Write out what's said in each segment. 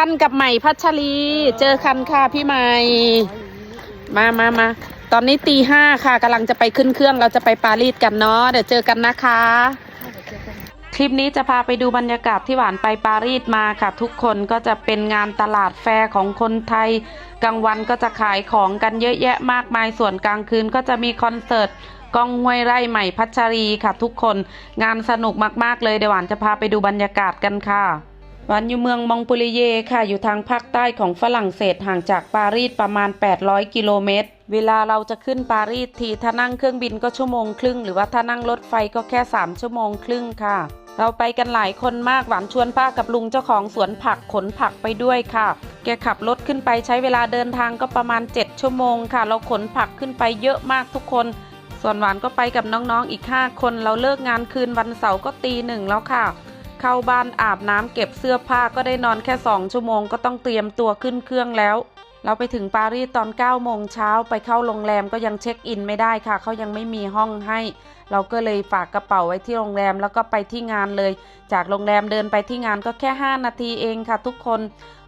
กันกับใหม่พัชรี เจอกันค่ะพี่ใหม่ มามามา ตอนนี้ตีห้าค่ะกำลังจะไปขึ้นเครื่องเราจะไปปารีสกันเนาะเดี๋ยวเจอกันนะคะ คลิปนี้จะพาไปดูบรรยากาศที่หวานไปปารีสมาค่ะ ทุกคนก็จะเป็นงานตลาดแฟร์ของคนไทย กลางวันก็จะขายของกันเยอะแยะมากมายส่วนกลางคืนก็จะมีคอนเสิร์ตกองห้วยไร่ใหม่พัชรีค่ะ ทุกคนงานสนุกมากๆเลยเดี๋ยวหวานจะพาไปดูบรรยากาศกันค่ะห วานอยู่เมืองมองปุริเยค่ะอยู่ทางภาคใต้ของฝรั่งเศสห่างจากปารีสประมาณ 800 กิโลเมตร เวลาเราจะขึ้นปารีสทีถ้านั่งเครื่องบินก็ชั่วโมงครึ่ง หรือว่าถ้านั่งรถไฟก็แค่ 3 ชั่วโมงครึ่งค่ะ เราไปกันหลายคนมากหวานชวนป้ากับลุงเจ้าของสวนผักขนผักไปด้วยค่ะ แกขับรถขึ้นไปใช้เวลาเดินทางก็ประมาณ 7 ชั่วโมงค่ะ เราขนผักขึ้นไปเยอะมากทุกคน ส่วนหวานก็ไปกับน้องๆอีก 5 คน เราเลิกงานคืนวันเสาร์ก็ตีหนึ่งแล้วค่ะ เข้าบ้านอาบน้ำเก็บเสื้อผ้าก็ได้นอนแค่2ชั่วโมงก็ต้องเตรียมตัวขึ้นเครื่องแล้ว เราไปถึงปารีสตอน9โมงเช้าไปเข้าโรงแรมก็ยังเช็คอินไม่ได้ค่ะเขายังไม่มีห้องให้ เราก็เลยฝากกระเป๋าไว้ที่โรงแรมแล้วก็ไปที่งานเลย จากโรงแรมเดินไปที่งานก็แค่ 5 นาทีเองค่ะทุกคน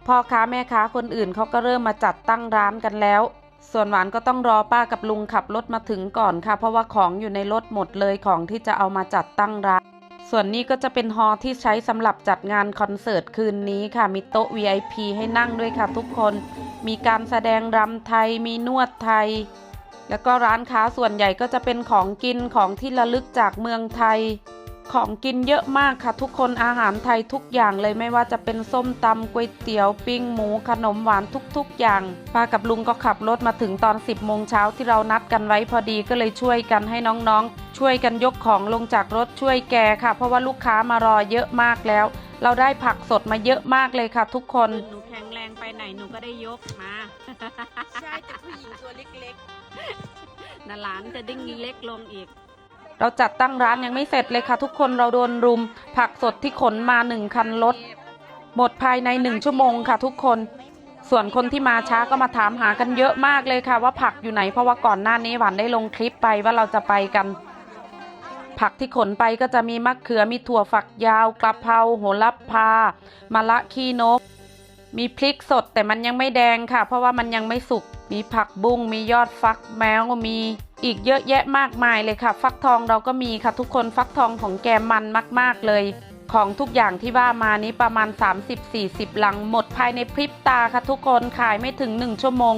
พ่อค้าแม่ค้าคนอื่นเขาก็เริ่มมาจัดตั้งร้านกันแล้ว ส่วนหวานก็ต้องรอป้ากับลุงขับรถมาถึงก่อนค่ะ เพราะว่าของอยู่ในรถหมดเลยของที่จะเอามาจัดตั้งร้าน ส่วนนี้ก็จะเป็นฮอล์ที่ใช้สำหรับจัดงานคอนเสิร์ตคืนนี้ค่ะ มีโต๊ะ VIP ให้นั่งด้วยค่ะทุกคน มีการแสดงรำไทย มีนวดไทย แล้วก็ร้านค้าส่วนใหญ่ก็จะเป็นของกินของที่ระลึกจากเมืองไทย ของกินเยอะมากค่ะ ทุกคนอาหารไทยทุกอย่างเลยไม่ว่าจะเป็นส้มตำก๋วยเตี๋ยวปิ้งหมูขนมหวานทุกๆ อย่างป้ากับลุงก็ขับรถมาถึงตอน 10โมงเช้าที่เรานัดกันไว้พอดีก็เลยช่วยกันให้น้องๆ ช่วยกันยกของลงจากรถช่วยแกค่ะ เพราะว่าลูกค้ามารอเยอะมากแล้ว เราได้ผักสดมาเยอะมากเลยค่ะทุกคน หนูแข็งแรงไปไหนหนูก็ได้ยกมา ใช่แต่ผู้หญิงตัวเล็กนาหลานจะดิ้งเล็กลงอีก เราจัดตั้งร้านยังไม่เสร็จเลยค่ะ ทุกคนเราโดนรุม ผักสดที่ขนมาหนึ่งคันรถหมดภายในหนึ่งชั่วโมงค่ะ ทุกคน ส่วนคนที่มาช้าก็มาถามหากันเยอะมากเลยค่ะ ว่าผักอยู่ไหนเพราะว่าก่อนหน้านี้หวานได้ลงคลิปไปว่าเราจะไปกัน ผักที่ขนไปก็จะมีมะเขือมีถั่วฝักยาวกระเพราโหระพามะละขี้นก มีพริกสดแต่มันยังไม่แดงค่ะ เพราะว่ามันยังไม่สุกมีผักบุ้งมียอดฟักแมวมีอีกเยอะแยะมากมายเลยค่ะ ฟักทองเราก็มีค่ะทุกคนฟักทองของแกมันมาก ๆ เลย ของทุกอย่างที่ว่ามานี้ประมาณ 30-40ลังหมดภายในพริบตาค่ะทุกคนขายไม่ถึง 1 ชั่วโมง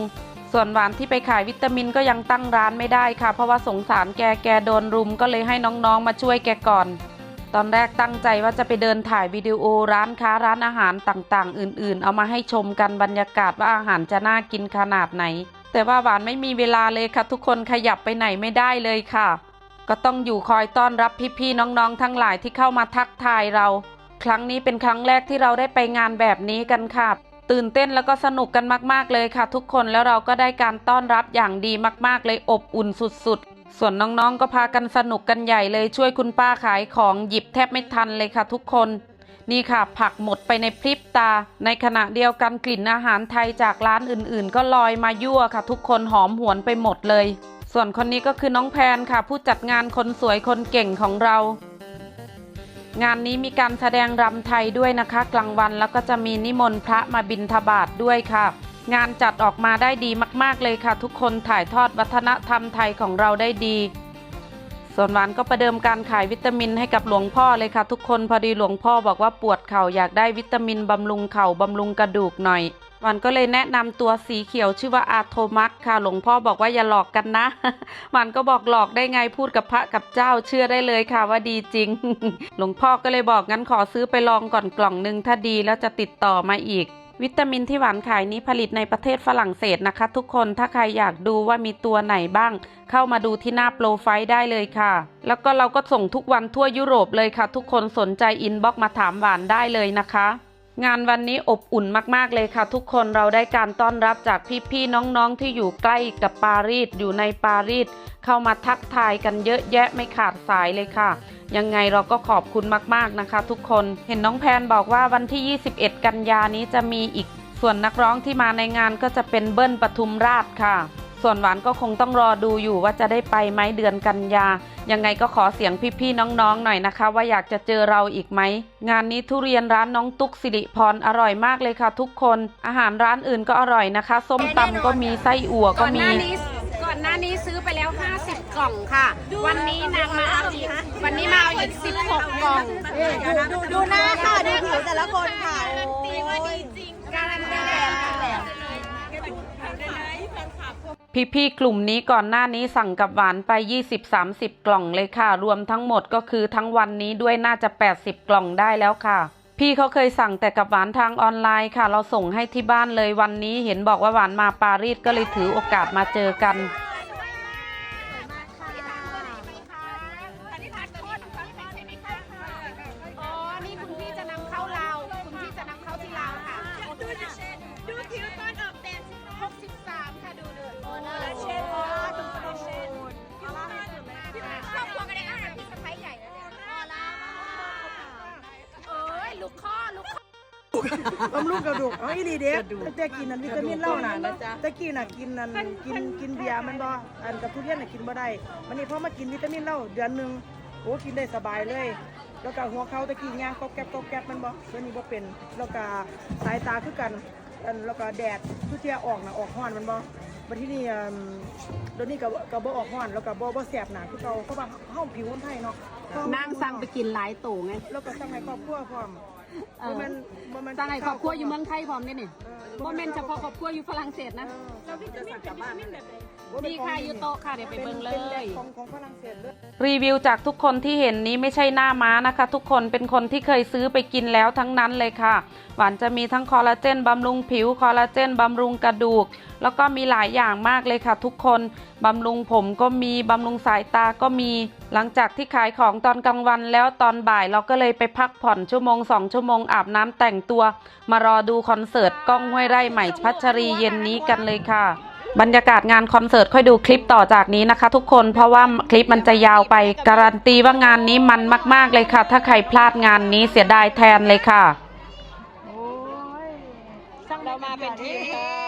ส่วนหวานที่ไปขายวิตามินก็ยังตั้งร้านไม่ได้ค่ะ เพราะว่าสงสารแกแกโดนรุมก็เลยให้น้องๆมาช่วยแกก่อน ตอนแรกตั้งใจว่าจะไปเดินถ่ายวิดีโอร้านค้าร้านอาหารต่างๆ อื่นๆ เอามาให้ชมกันบรรยากาศว่าอาหารจะน่ากินขนาดไหน แต่ว่าหวานไม่มีเวลาเลยค่ะ ทุกคนขยับไปไหนไม่ได้เลยค่ะ ก็ต้องอยู่คอยต้อนรับพี่ๆน้องๆทั้งหลายที่เข้ามาทักทายเรา ครั้งนี้เป็นครั้งแรกที่เราได้ไปงานแบบนี้กันค่ะ ตื่นเต้นแล้วก็สนุกกันมากๆเลยค่ะ ทุกคนแล้วเราก็ได้การต้อนรับอย่างดีมากๆ เลยอบอุ่นสุดๆ ส่วนน้องๆก็พากันสนุกกันใหญ่เลยช่วยคุณป้าขายของหยิบแทบไม่ทันเลยค่ะ ทุกคนนี่ค่ะ ผักหมดไปในพริบตา ในขณะเดียวกันกลิ่นอาหารไทยจากร้านอื่นๆ ก็ลอยมายั่วค่ะ ทุกคนหอมหวนไปหมดเลย ส่วนคนนี้ก็คือน้องแพนค่ะ ผู้จัดงานคนสวยคนเก่งของเรา งานนี้มีการแสดงรำไทยด้วยนะคะ กลางวันแล้วก็จะมีนิมนต์พระมาบิณฑบาตด้วยค่ะ งานจัดออกมาได้ดีมาก ๆ เลยค่ะ ทุกคนถ่ายทอดวัฒนธรรมไทยของเราได้ดี ส่วนหวานก็ประเดิมการขายวิตามินให้กับหลวงพ่อเลยค่ะ ทุกคนพอดีหลวงพ่อบอกว่าปวดเข่าอยากได้วิตามินบำรุงเข่าบำรุงกระดูกหน่อย วานก็เลยแนะนำตัวสีเขียวชื่อว่าอาโทมักค่ะหลวงพ่อบอกว่าอย่าหลอกกันนะหวานก็บอกหลอกได้ไงพูดกับพระกับเจ้าเชื่อได้เลยค่ะว่าดีจริง หลวงพ่อก็เลยบอกงั้นขอซื้อไปลองก่อนกล่องหนึงถ้าดีแล้วจะติดต่อมาอีกวิตามินที่หวานขายนี้ผลิตในประเทศฝรั่งเศสนะคะ ทุกคนถ้าใครอยากดูว่ามีตัวไหนบ้าง เข้ามาดูที่หน้าโปรไฟล์ได้เลยค่ะ แล้วก็เราก็ส่งทุกวันทั่วยุโรปเลยค่ะ ทุกคนสนใจอินบ็อกมาถามหวานได้เลยนะคะ งานวันนี้อบอุ่นมากๆเลยค่ะ ทุกคนเราได้การต้อนรับจากพี่ๆน้องๆที่อยู่ใกล้กับปารีสอยู่ในปารีสเข้ามาทักทายกันเยอะแยะไม่ขาดสายเลยค่ะ ยังไงเราก็ขอบคุณมากๆนะคะ ทุกคนเห็นน้องแพนบอกว่าวันที่ 21 กันยานี้จะมีอีก ส่วนนักร้องที่มาในงานก็จะเป็นเบิ้ลปทุมราชค่ะ ส่วนหวานก็คงต้องรอดูอยู่ว่าจะได้ไปไหมเดือนกันยา ยังไงก็ขอเสียงพี่ๆน้องๆหน่อยนะคะ ว่าอยากจะเจอเราอีกไหม งานนี้ทุเรียนร้านน้องตุ๊กสิริพรอร่อยมากเลยค่ะ ทุกคน อาหารร้านอื่นก็อร่อยนะคะ ส้มตำก็มีไส้อั่วก็ก่อนหมีน้านี้ก่อนหน้านี้ซื้อไปแล้ว 50 กล่องค่ะ วันนี้นางมาเอาอีกวันนี้มาเอาอีก 16 กล่อง ดูดูหน้าค่ะ ดูผิวแต่ละคนค่ะตีว่าดีจริงการันตีแล้ว พี่ๆกลุ่มนี้ก่อนหน้านี้สั่งกับหวานไป 20-30 กล่องเลยค่ะ รวมทั้งหมดก็คือทั้งวันนี้ด้วยน่าจะ 80 กล่องได้แล้วค่ะ พี่เขาเคยสั่งแต่กับหวานทางออนไลน์ค่ะ เราส่งให้ที่บ้านเลยวันนี้เห็นบอกว่าหวานมาปารีสก็เลยถือโอกาสมาเจอกันำรุงกระดูกเอาอีดีเด็กแต่กินนั่นวิตามินเหล้าน่ะแต่กินน่ะกินนั่นกินกินเบียร์มันบ่อันกับทุเรียนน่ะกินบ่ได้วันนี้พอมากินวิตามินเหล้าเดือนหนึงโอ้กินได้สบายเลย แล้วก็หัวเขาตะกี้ย่างก็แก๊บก็แก๊บมันบ่เดี๋ยวนี้บ่เป็นแล้วก็สายตาคือกันอันแล้วก็แดดทุกเที่ยออกน่ะออกร้อนมันบ่บัดทีนี้อืมเดี๋ยวนี้ก็ก็บ่ออกร้อนแล้วก็บ่บ่แสบหน้าคือเก่าเพราะว่าเฮาผิวคนไทยเนาะ นางสั่งไปกินหลายตู่ไง แล้วก็สั่งให้ครอบครัวพร้อม เออบ่แม่นบ่แม่นสั่งให้ครอบครัวอยู่เมืองไทยพร้อมเนี่ยนี่บ่แม่นเฉพาะครอบครัวอยู่ฝรั่งเศสนะนี่ ค่ะอยู่โต๊ะค่ะเดี๋ยวไปเบิ่งเลเป็นแหล่ยงของของฝรั่งเศสเลยรีวิวจากทุกคนที่เห็นนี้ไม่ใช่หน้าม้านะคะ ทุกคนเป็นคนที่เคยซื้อไปกินแล้วทั้งนั้นเลยค่ะ หวานจะมีทั้งคอลลาเจนบำรุงผิว คอลลาเจนบำรุงกระดูก แล้วก็มีหลายอย่างมากเลยค่ะ ทุกคนบำรุงผมก็มีบำรุงสายตาก็มี หลังจากที่ขายของตอนกลางวันแล้วตอนบ่ายเราก็เลยไปพักผ่อนชั่วโมงสองชั่วโมงอาบน้ำแต่งตัว มารอดูคอนเสิร์ตก้องห้วยไร่ใหม่พัชรีเย็นนี้กันเลยค่ะ บรรยากาศงานคอนเสิร์ตค่อยดูคลิปต่อจากนี้นะคะ ทุกคนเพราะว่าคลิปมันจะยาวไปการันตีว่างานนี้มันมากๆเลยค่ะ ถ้าใครพลาดงานนี้เสียดายแทนเลยค่ะโอ้ยเรามาเป็นทีมค่ะ